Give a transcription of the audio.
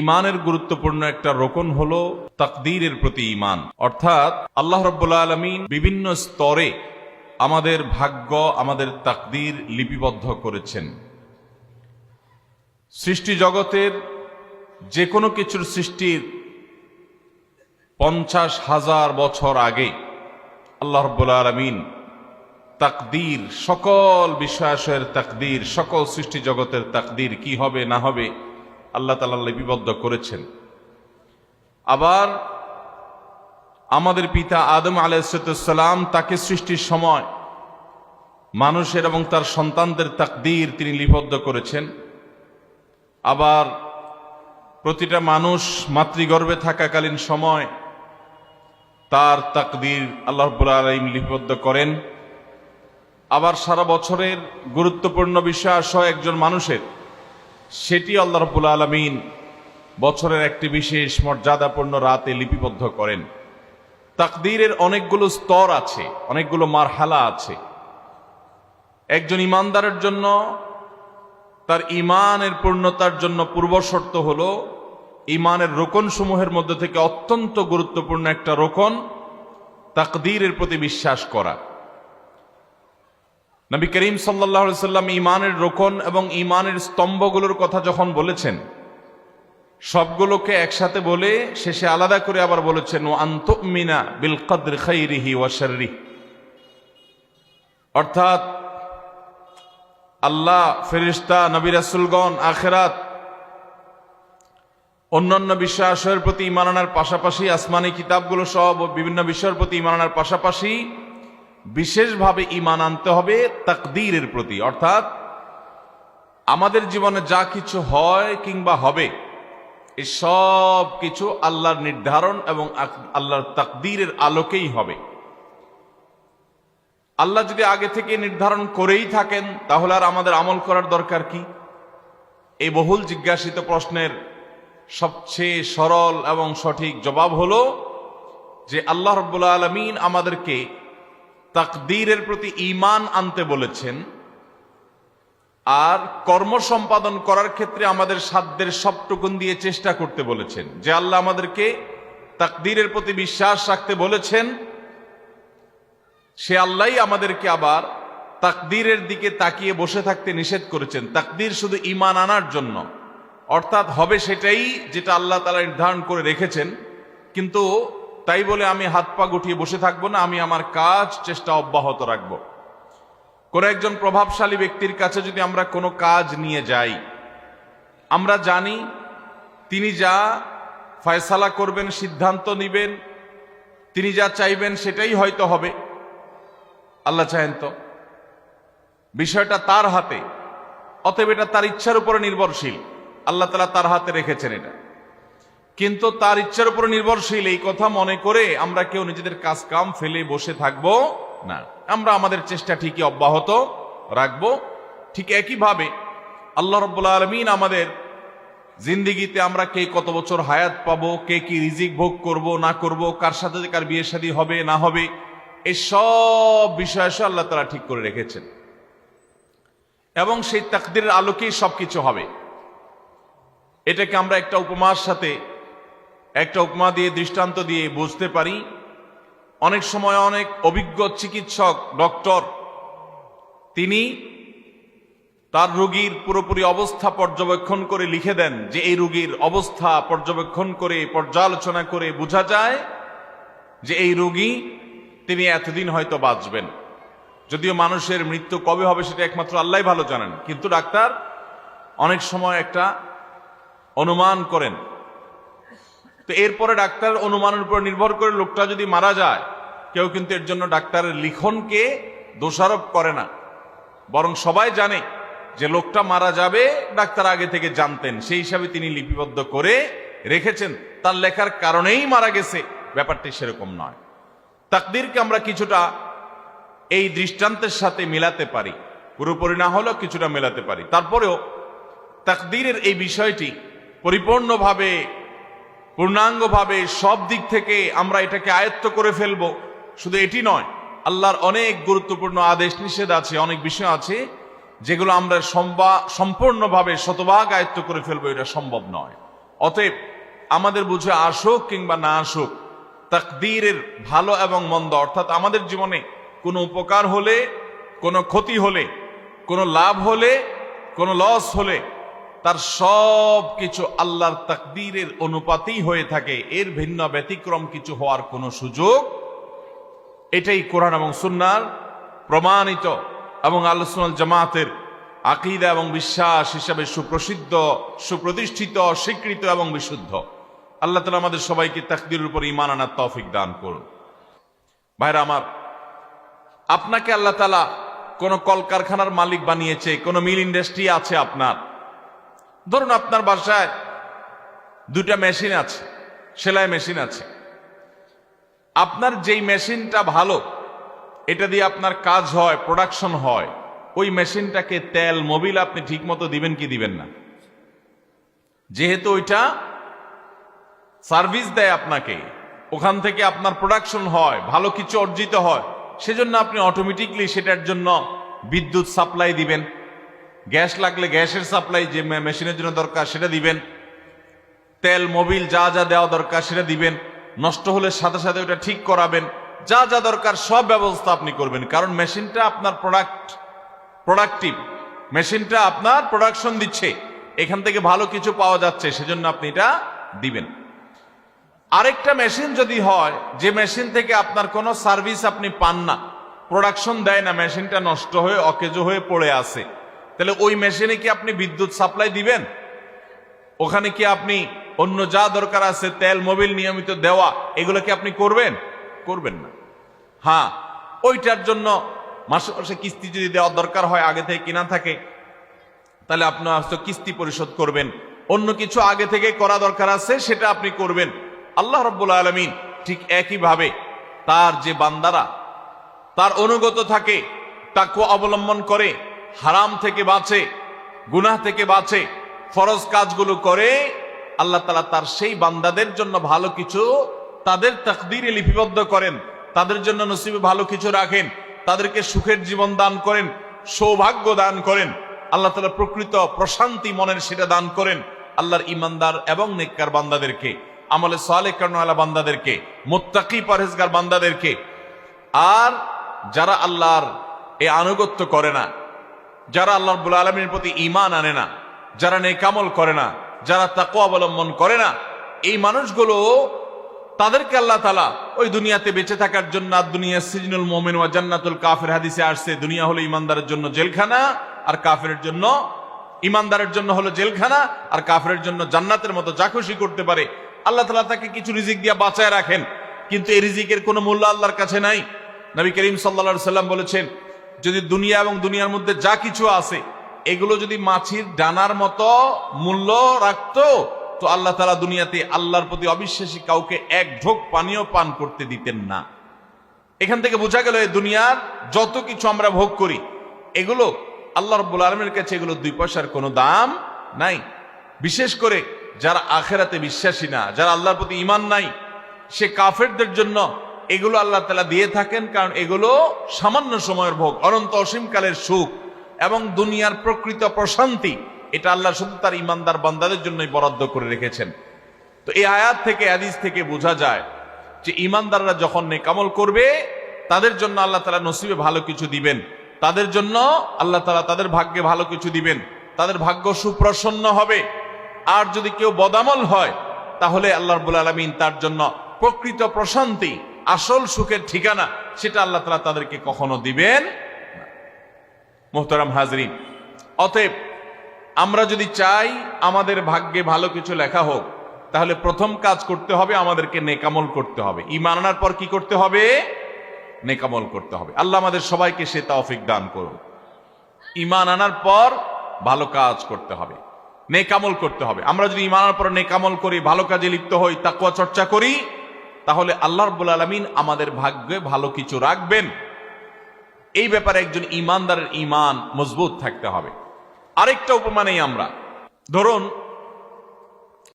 ইমানের গুরুত্বপূর্ণ একটা রোকন হলো তাকদীরের প্রতি ইমান অর্থাৎ আল্লাহ রব্বুল্লা আলমিন বিভিন্ন স্তরে আমাদের ভাগ্য, আমাদের তাকদীর লিপিবদ্ধ করেছেন। সৃষ্টি জগতের যে কোনো কিছুর সৃষ্টির পঞ্চাশ হাজার বছর আগে আল্লাহ রব্বুল্লা আলমিন তাকদীর, সকল বিশ্বাসের তাকদীর, সকল সৃষ্টি জগতের তাকদীর কি হবে না হবে আল্লাহ তালা লিপিবদ্ধ করেছেন। আবার আমাদের পিতা আদম আলাইসালাম তাকে সৃষ্টির সময় মানুষের এবং তার সন্তানদের তাকদীর তিনি লিপিবদ্ধ করেছেন। আবার প্রতিটা মানুষ মাতৃগর্ভে থাকাকালীন সময় তার তাকদীর আল্লাহ আলম লিপিবদ্ধ করেন। আবার সারা বছরের গুরুত্বপূর্ণ বিষয় সহ একজন মানুষের। সেটি আল্লাহ রব্বুল আলমিন বছরের একটি বিশেষ মর্যাদাপূর্ণ রাতে লিপিবদ্ধ করেন। তাকদীরের অনেকগুলো স্তর আছে, অনেকগুলো মারহালা আছে। একজন ইমানদারের জন্য, তার ইমানের পূর্ণতার জন্য পূর্বশর্ত হল, ইমানের রোকন সমূহের মধ্যে থেকে অত্যন্ত গুরুত্বপূর্ণ একটা রোকন, তাকদীরের প্রতি বিশ্বাস করা। নবী করিম সাল্লাহ সাল্লাম ইমানের রোকন এবং ইমানের স্তম্ভগুলোর কথা যখন বলেছেন, সবগুলোকে একসাথে বলে শেষে আলাদা করে আবার বলেছেন ও আন্তমিনা বিল কদ্র খাইরিহি ওয়াশারি অর্থাৎ আল্লাহ ফেরিস্তা নবী রাসুলগণ, আখেরাত, অন্যান্য বিশ্বাসের প্রতি ইমান আনার পাশাপাশি আসমানি কিতাবগুলো সব বিভিন্ন বিষয়ের প্রতি ইমান আনার পাশাপাশি বিশেষভাবে ইমান আনতে হবে তাকদীরের প্রতি। অর্থাৎ, আমাদের জীবনে যা কিছু হয় কিংবা হবে, এই সব কিছু আল্লাহর নির্ধারণ এবং আল্লাহর তাকদীরের আলোকেই হবে। আল্লাহ যদি আগে থেকে নির্ধারণ করেই থাকেন, তাহলে আর আমাদের আমল করার দরকার কি? এই বহুল জিজ্ঞাসিত প্রশ্নের সবচেয়ে সরল এবং সঠিক জবাব হলো যে আল্লাহ রব্বুল্লা আলমিন আমাদেরকে তাকদীরের প্রতি ইমান আনতে বলেছেন, আর কর্ম সম্পাদন করার ক্ষেত্রে আমাদের সাধ্যের সবটুকুন দিয়ে চেষ্টা করতে বলেছেন। যে আল্লাহ আমাদেরকে তাকদীরের প্রতি বিশ্বাস রাখতে বলেছেন, সে আল্লাহ আমাদেরকে আবার তাকদীরের দিকে তাকিয়ে বসে থাকতে নিষেধ করেছেন। তাকদীর শুধু ইমান আনার জন্য। অর্থাৎ হবে সেটাই যেটা আল্লাহ তালা নির্ধারণ করে রেখেছেন। কিন্তু তাই বলে আমি হাত পা গুটিয়ে বসে থাকব না, আমি আমার কাজ, চেষ্টা অব্যাহত রাখব। কোনো একজন প্রভাবশালী ব্যক্তির কাছে যদি আমরা কোনো কাজ নিয়ে যাই, আমরা জানি তিনি যা ফয়সালা করবেন, সিদ্ধান্ত নিবেন, তিনি যা চাইবেন সেটাই হয়তো হবে। আল্লাহ চাহেন তো, বিষয়টা তার হাতে, অতএব এটা তার ইচ্ছার উপরে নির্ভরশীল। আল্লাহ তালা তার হাতে রেখেছেন এটা। কিন্তু তার ইচ্ছার উপর নির্ভরশীল এই কথা মনে করে আমরা কেউ নিজেদের কাজ কাম ফেলে বসে থাকব না। আমরা আমাদের চেষ্টা ঠিকই অব্যাহত রাখব। ঠিক একইভাবে আল্লাহ রব্বুল্লা আলমিন আমাদের জিন্দিগিতে আমরা কে কত বছর হায়াত পাবো, কে কি রিজিক ভোগ করব, না করব, কার সাথে কার বিয়ে শাদী হবে, না হবে, এই সব বিষয় আল্লাহ তারা ঠিক করে রেখেছেন। এবং সেই তাকদিরের আলোকেই সবকিছু হবে। এটাকে আমরা একটা উপমার সাথে একটা উপমা দিয়ে দৃষ্টান্ত দিয়ে বুঝতে পারি, অনেক সময় অনেক অভিজ্ঞ চিকিৎসক, ডক্টর, তিনি তার রোগীর পুরোপুরি অবস্থা পর্যবেক্ষণ করে লিখে দেন যে এই রোগীর অবস্থা পর্যবেক্ষণ করে, পর্যালোচনা করে বোঝা যায় যে এই রোগী তিনি এতদিন হয়তো বাঁচবেন। যদিও মানুষের মৃত্যু কবে হবে সেটা একমাত্র আল্লাহ ভালো জানেন, কিন্তু ডাক্তার অনেক সময় একটা অনুমান করেন তো এরপরে ডাক্তারের অনুমানের উপর নির্ভর করে লোকটা যদি মারা যায়, কেউ কিন্তু এর জন্য ডাক্তারের লিখনকে দোষারোপ করে না। বরং সবাই জানে যে লোকটা মারা যাবে, ডাক্তার আগে থেকে জানতেন। সেই হিসাবে তিনি লিপিবদ্ধ করে রেখেছেন। তার লেখার কারণেই মারা গেছে। ব্যাপারটি সেরকম নয়। তাকদিরকে আমরা কিছুটা এই দৃষ্টান্তের সাথে মিলাতে পারি। পুরোপুরি না হলেও কিছুটা মেলাতে পারি। তারপরেও তাকদিরের এই বিষয়টি পরিপূর্ণভাবে পূর্ণাঙ্গভাবে সব দিক থেকে আমরা এটাকে আয়ত্ত করে ফেলব। শুধু এটি নয়, আল্লাহর অনেক গুরুত্বপূর্ণ আদেশ নিষেধ আছে, অনেক বিষয় আছে, যেগুলো আমরা সম্পূর্ণভাবে শতভাগ আয়ত্ত করে ফেলব, এটা সম্ভব নয়। অতএব আমাদের বুঝে আসুক কিংবা না আসুক, তাকদীরের ভালো এবং মন্দ, অর্থাৎ আমাদের জীবনে কোনো উপকার হলে, কোনো ক্ষতি হলে, কোনো লাভ হলে, কোনো লস হলে তার সব কিছু আল্লাহর তাকদীরের অনুপাতেই হয়ে থাকে। এর ভিন্ন ব্যতিক্রম কিছু হওয়ার কোনো সুযোগ এটাই কোরআন এবং সুন্নার প্রমাণিত এবং আলোচনাল জামাতের আকিদা এবং বিশ্বাস হিসাবে সুপ্রসিদ্ধ, সুপ্রতিষ্ঠিত, স্বীকৃত এবং বিশুদ্ধ। আল্লাহ তালা আমাদের সবাইকে তাকদির উপর ইমান আনার তৌফিক দান করুন। ভাইরা আমার, আপনাকে আল্লাহ তালা কোনো কলকারখানার মালিক বানিয়েছে, কোনো মিল ইন্ডাস্ট্রি আছে আপনার? ধরুন আপনার বাসায় দুটা মেশিন আছে, সেলাই মেশিন আছে। আপনার যেই মেশিনটা ভালো, এটা দিয়ে আপনার কাজ হয় প্রোডাকশন হয়, ওই মেশিনটাকে তেল মোবিল আপনি ঠিক মতো দিবেন কি দিবেন না? যেহেতু ওইটা সার্ভিস দেয় আপনাকে, ওখান থেকে আপনার প্রোডাকশন হয়, ভালো কিছু অর্জিত হয়, সেজন্য আপনি অটোমেটিকলি সেটার জন্য বিদ্যুৎ সাপ্লাই দিবেন। গ্যাস লাগলে গ্যাসের সাপ্লাই যে মেশিনের জন্য দরকার, সেটা দিবেন। তেল মোবিল যা যা দেওয়া দরকার, সেটা দিবেন। নষ্ট হলে সাথে সাথে ওটা ঠিক করাবেন। যা যা দরকার, সব ব্যবস্থা আপনি করবেন। কারণ মেশিনটা আপনার প্রোডাক্ট প্রোডাক্টিভ মেশিনটা আপনার প্রোডাকশন দিচ্ছে। এখান থেকে ভালো কিছু পাওয়া যাচ্ছে, সেজন্য আপনি এটা দিবেন। আরেকটা মেশিন যদি হয়, যে মেশিন থেকে আপনার কোনো সার্ভিস আপনি পান না প্রোডাকশন দেয় না মেশিনটা নষ্ট হয়ে, অকেজো হয়ে পড়ে আছে। তাহলে ওই মেশিনে কি আপনি বিদ্যুৎ সাপ্লাই দিবেন? ওখানে কি আপনি অন্য যা দরকার আছে, তেল, মোবিল, নিয়মিত দেওয়া, এগুলো কি আপনি করবেন? করবেন না। হ্যাঁ ওইটার জন্য মাসে মাসে কিস্তি যদি দেওয়ার দরকার হয়, আগে থেকে কিনা থাকে, তাহলে আপনি হয়তো কিস্তি পরিশোধ করবেন। অন্য কিছু আগে থেকে করা দরকার আছে, সেটা আপনি করবেন। আল্লাহ রব্বুল আলমিন ঠিক একইভাবে তার যে বান্দারা, তার অনুগত থাকে, তাকে অবলম্বন করে হারাম থেকে বাঁচে, গুনাহ থেকে বাঁচে, ফরজ কাজগুলো করে, আল্লাহ তালা তার সেই বান্দাদের জন্য ভালো কিছু তাদের তাকদিরে লিপিবদ্ধ করেন, তাদের জন্য নসিবে ভালো কিছু রাখেন, তাদেরকে সুখের জীবন দান করেন, সৌভাগ্য দান করেন, আল্লাহ তালা প্রকৃত প্রশান্তি মনের সেটা দান করেন, আল্লাহর ইমানদার এবং নেককার বান্দাদেরকে, আমলে সালে কর্ণওয়ালা বান্দাদেরকে, মোত্তাকি পরহেজগার বান্দাদেরকে, আর যারা আল্লাহর এ আনুগত্য করে না যারা আল্লাহ রব্বুল আলমীর প্রতি ইমান আনে না, যারা নেকামল করে না, যারা তাকু অবলম্বন করে না, এই মানুষগুলো তাদেরকে আল্লাহ তালা ওই দুনিয়াতে বেঁচে থাকার জন্য আর দুনিয়া সিজনুল মোমেন ওয়া জান্নাতুল কাফের হাদিসে আসছে, দুনিয়া হলো ইমানদারের জন্য জেলখানা আর কাফের জন্য ইমানদারের জন্য হলো জেলখানা আর কাফের জন্য জান্নাতের মতো যা খুশি করতে পারে। আল্লাহ তালা তাকে কিছু রিজিক দিয়ে বাঁচায় রাখেন, কিন্তু এই রিজিকের কোনো মূল্য আল্লাহর কাছে নাই। নবী করিম সাল্লা সাল্লাম বলেছেন যদি দুনিয়া এবং দুনিয়ার মধ্যে যা কিছু আছে, এগুলো যদি মাছির ডানার মতো মূল্য রাখতো, তো আল্লাহ তালা দুনিয়াতে আল্লাহর প্রতি অবিশ্বাসী কাউকে এক ঢোক পানীয় পান করতে দিতেন না। এখান থেকে বোঝা গেল এই দুনিয়ার যত কিছু আমরা ভোগ করি, এগুলো আল্লাহ রব্বুল আলমের কাছে এগুলো দুই পয়সার কোনো দাম নাই। বিশেষ করে যারা আখেরাতে বিশ্বাসী না, যারা আল্লাহর প্রতি ইমান নাই, সে কাফেরদের জন্য এগুলো আল্লাহ তালা দিয়ে থাকেন, কারণ এগুলো সামান্য সময়ের ভোগ, অনন্ত অসীমকালের সুখ এবং দুনিয়ার প্রকৃত প্রশান্তি, এটা আল্লাহ শুধু তার ইমানদার বান্দাদের জন্যই বরাদ্দ করে রেখেছেন। তো এই আয়াত থেকে আদিস থেকে বোঝা যায় যে ইমানদাররা যখন নেকামল করবে, তাদের জন্য আল্লাহ তালা নসিবে ভালো কিছু দিবেন। তাদের জন্য আল্লাহ তালা তাদের ভাগ্যে ভালো কিছু দিবেন। তাদের ভাগ্য সুপ্রসন্ন হবে। আর যদি কেউ বদামল হয়, তাহলে আল্লাহ রবুল আলমিন তার জন্য প্রকৃত প্রশান্তি আসল সুখের ঠিকানা সেটা আল্লাহ তালা তাদেরকে কখনো দিবেন মোহতারাম হাজরিন, অতএব আমরা যদি চাই আমাদের ভাগ্যে ভালো কিছু লেখা হোক, তাহলে প্রথম কাজ করতে হবে আমাদেরকে নেকামল করতে হবে। ইমান আনার পর কি করতে হবে? নেকামল করতে হবে। আল্লাহ আমাদের সবাইকে সে তৌফিক দান করুন। ইমান আনার পর ভালো কাজ করতে হবে, নেকামল করতে হবে। আমরা যদি ইমান আনার পর নেকামল করি, ভালো কাজে লিপ্ত হই তাকুয়া চর্চা করি তাহলে আল্লাহ রব্বুল আলমিন আমাদের ভাগ্যে ভালো কিছু রাখবেন। এই ব্যাপারে একজন ইমানদারের ইমান মজবুত থাকতে হবে। আরেকটা উপমানেই আমরা। ধরুন